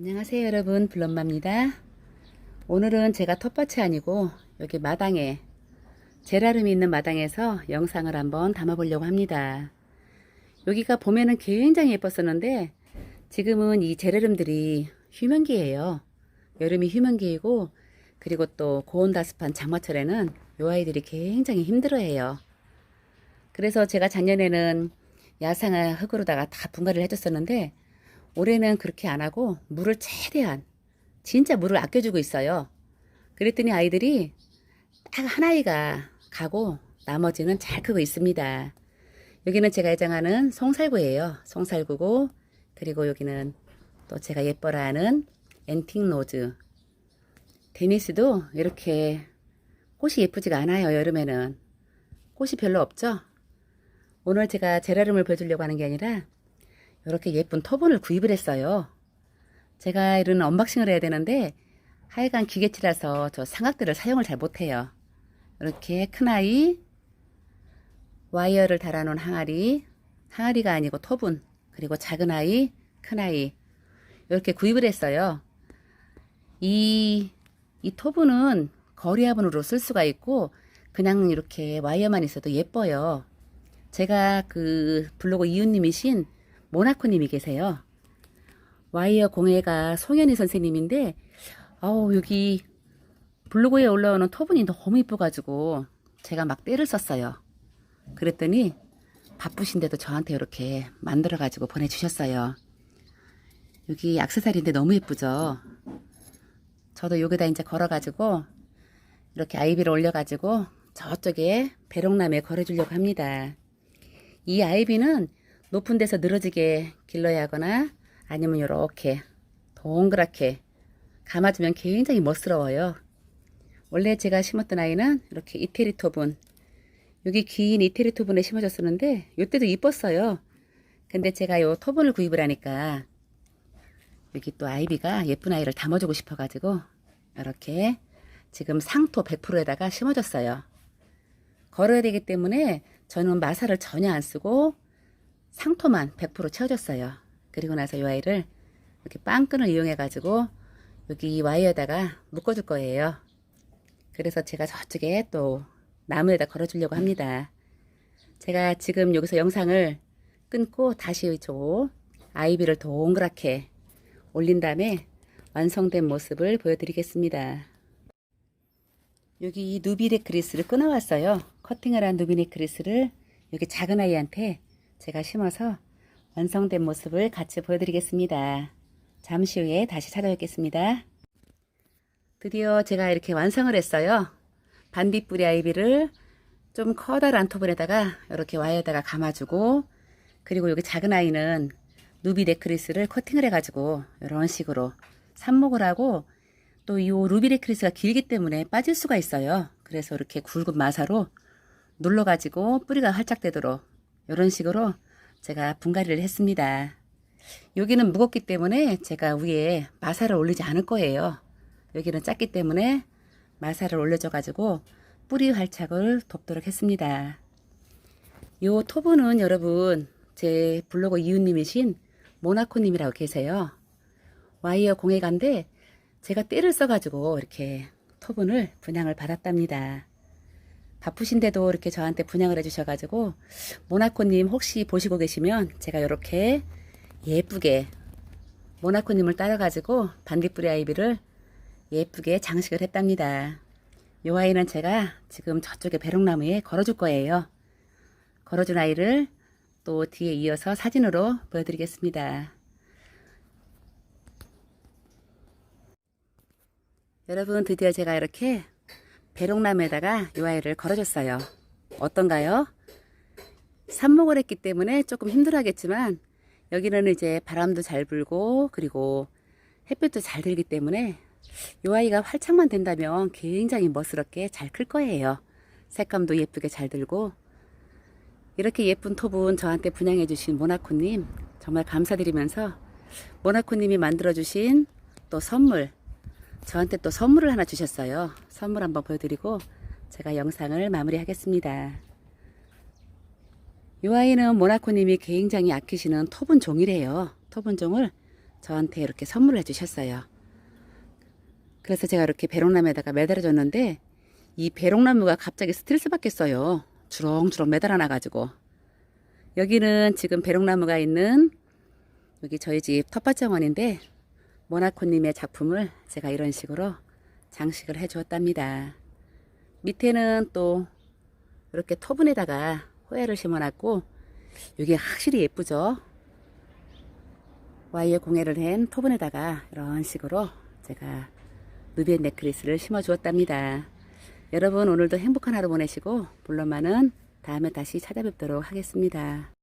안녕하세요 여러분. 블럼마입니다. 오늘은 제가 텃밭이 아니고 여기 마당에 제라름이 있는 마당에서 영상을 한번 담아 보려고 합니다. 여기가 봄에는 굉장히 예뻤었는데 지금은 이 제라름들이 휴면기예요. 여름이 휴면기이고 그리고 또 고온다습한 장마철에는 요 아이들이 굉장히 힘들어해요. 그래서 제가 작년에는 야상화 흙으로다가 다 분갈이를 해줬었는데 올해는 그렇게 안 하고 물을 최대한 진짜 물을 아껴주고 있어요. 그랬더니 아이들이 딱한 아이가 가고 나머지는 잘 크고 있습니다. 여기는 제가 애정하는 송살구예요. 송살구고 그리고 여기는 또 제가 예뻐라하는 앤틱 노즈. 데니스도 이렇게 꽃이 예쁘지가 않아요. 여름에는 꽃이 별로 없죠. 오늘 제가 제라름을 보여주려고 하는 게 아니라 이렇게 예쁜 토분을 구입을 했어요. 제가 이런 언박싱을 해야 되는데 하여간 기계치라서 저 삼각대를 사용을 잘 못해요. 이렇게 큰 아이, 와이어를 달아놓은 항아리, 항아리가 아니고 토분, 그리고 작은 아이, 큰 아이 이렇게 구입을 했어요. 이, 이 토분은 거리화분으로 쓸 수가 있고 그냥 이렇게 와이어만 있어도 예뻐요. 제가 그 블로그 이웃님이신 모나코님이 계세요. 와이어 공예가 송현희 선생님인데, 아우, 여기 블로그에 올라오는 토분이 너무 이뻐가지고 제가 막 때를 썼어요. 그랬더니 바쁘신데도 저한테 이렇게 만들어가지고 보내주셨어요. 여기 악세사리인데 너무 예쁘죠? 저도 여기다 이제 걸어가지고 이렇게 아이비를 올려가지고 저쪽에 배롱남에 걸어주려고 합니다. 이 아이비는 높은 데서 늘어지게 길러야 하거나 아니면 이렇게 동그랗게 감아주면 굉장히 멋스러워요. 원래 제가 심었던 아이는 이렇게 이태리 토분 여기 긴 이태리 토분에 심어줬었는데 이때도 이뻤어요. 근데 제가 요 토분을 구입을 하니까 여기 또 아이비가 예쁜 아이를 담아주고 싶어가지고 이렇게 지금 상토 100%에다가 심어줬어요. 걸어야 되기 때문에 저는 마사를 전혀 안 쓰고 상토만 100% 채워줬어요. 그리고 나서 이 아이를 이렇게 빵끈을 이용해 가지고 여기 와이어에다가 묶어줄 거예요. 그래서 제가 저쪽에 또 나무에다 걸어주려고 합니다. 제가 지금 여기서 영상을 끊고 다시 저 아이비를 동그랗게 올린 다음에 완성된 모습을 보여드리겠습니다. 여기 이 누비넥 그리스를 끊어왔어요. 커팅을 한 누비넥 그리스를 여기 작은 아이한테 제가 심어서 완성된 모습을 같이 보여드리겠습니다. 잠시 후에 다시 찾아뵙겠습니다. 드디어 제가 이렇게 완성을 했어요. 반딧불이 아이비를 좀 커다란 토분에다가 이렇게 와이어에다가 감아주고 그리고 여기 작은 아이는 누비 네크리스를 커팅을 해가지고 이런 식으로 삽목을 하고 또 이 루비 네크리스가 길기 때문에 빠질 수가 있어요. 그래서 이렇게 굵은 마사로 눌러가지고 뿌리가 활짝 되도록 이런 식으로 제가 분갈이를 했습니다. 여기는 무겁기 때문에 제가 위에 마사를 올리지 않을 거예요. 여기는 작기 때문에 마사를 올려줘 가지고 뿌리 활착을 돕도록 했습니다. 요 토브는 여러분 제 블로그 이웃님이신 모나코님이라고 계세요. 와이어 공예가인데 제가 때를 써가지고 이렇게 토분을 분양을 받았답니다. 바쁘신데도 이렇게 저한테 분양을 해주셔가지고 모나코님 혹시 보시고 계시면 제가 이렇게 예쁘게 모나코님을 따라가지고 반딧불이 아이비를 예쁘게 장식을 했답니다. 요 아이는 제가 지금 저쪽에 배롱나무에 걸어줄 거예요. 걸어준 아이를 또 뒤에 이어서 사진으로 보여드리겠습니다. 여러분 드디어 제가 이렇게 배롱나무에다가 이 아이를 걸어줬어요. 어떤가요? 삽목을 했기 때문에 조금 힘들하겠지만 여기는 이제 바람도 잘 불고 그리고 햇볕도 잘 들기 때문에 이 아이가 활착만 된다면 굉장히 멋스럽게 잘 클 거예요. 색감도 예쁘게 잘 들고 이렇게 예쁜 톱은 저한테 분양해 주신 모나코님 정말 감사드리면서 모나코님이 만들어 주신 또 선물 저한테 또 선물을 하나 주셨어요. 선물 한번 보여드리고 제가 영상을 마무리하겠습니다. 이 아이는 모나코님이 굉장히 아끼시는 토분 종이래요. 토분 종을 저한테 이렇게 선물을 해주셨어요. 그래서 제가 이렇게 배롱나무에다가 매달아줬는데 이 배롱나무가 갑자기 스트레스 받겠어요. 주렁주렁 매달아놔가지고 여기는 지금 배롱나무가 있는 여기 저희 집 텃밭 정원인데 모나코님의 작품을 제가 이런 식으로 장식을 해 주었답니다. 밑에는 또 이렇게 토분에다가 호야를 심어놨고 이게 확실히 예쁘죠? 와이어 공예를 한 토분에다가 이런 식으로 제가 누비의 넥클리스를 심어 주었답니다. 여러분 오늘도 행복한 하루 보내시고 물론만은 다음에 다시 찾아뵙도록 하겠습니다.